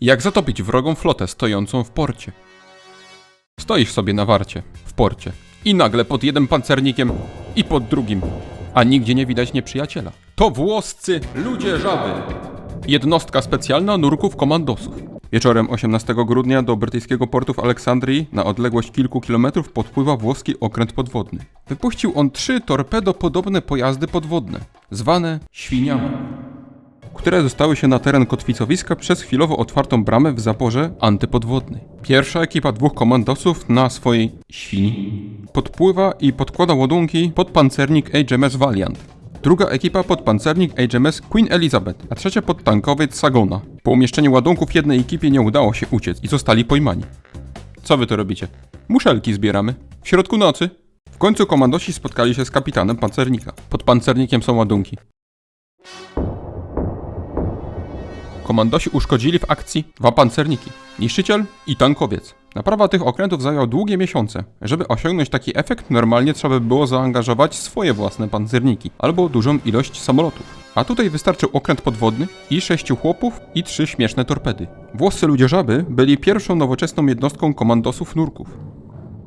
Jak zatopić wrogą flotę stojącą w porcie. Stoisz sobie na warcie, w porcie. I nagle pod jednym pancernikiem i pod drugim. A nigdzie nie widać nieprzyjaciela. To włoscy ludzie żaby. Jednostka specjalna nurków komandosów. Wieczorem 18 grudnia do brytyjskiego portu w Aleksandrii na odległość kilku kilometrów podpływa włoski okręt podwodny. Wypuścił on trzy torpedopodobne pojazdy podwodne, zwane świniami które dostały się na teren kotwicowiska przez chwilowo otwartą bramę w zaporze antypodwodnej. Pierwsza ekipa dwóch komandosów na swojej świni podpływa i podkłada ładunki pod pancernik HMS Valiant. Druga ekipa pod pancernik HMS Queen Elizabeth, a trzecia pod tankowiec Sagona. Po umieszczeniu ładunków jednej ekipie nie udało się uciec i zostali pojmani. Co wy to robicie? Muszelki zbieramy. W środku nocy. W końcu komandosi spotkali się z kapitanem pancernika. Pod pancernikiem są ładunki. Komandosi uszkodzili w akcji dwa pancerniki, niszczyciel i tankowiec. Naprawa tych okrętów zajęła długie miesiące. Żeby osiągnąć taki efekt, normalnie trzeba by było zaangażować swoje własne pancerniki albo dużą ilość samolotów. A tutaj wystarczył okręt podwodny i sześciu chłopów i trzy śmieszne torpedy. Włoscy ludzie żaby byli pierwszą nowoczesną jednostką komandosów nurków.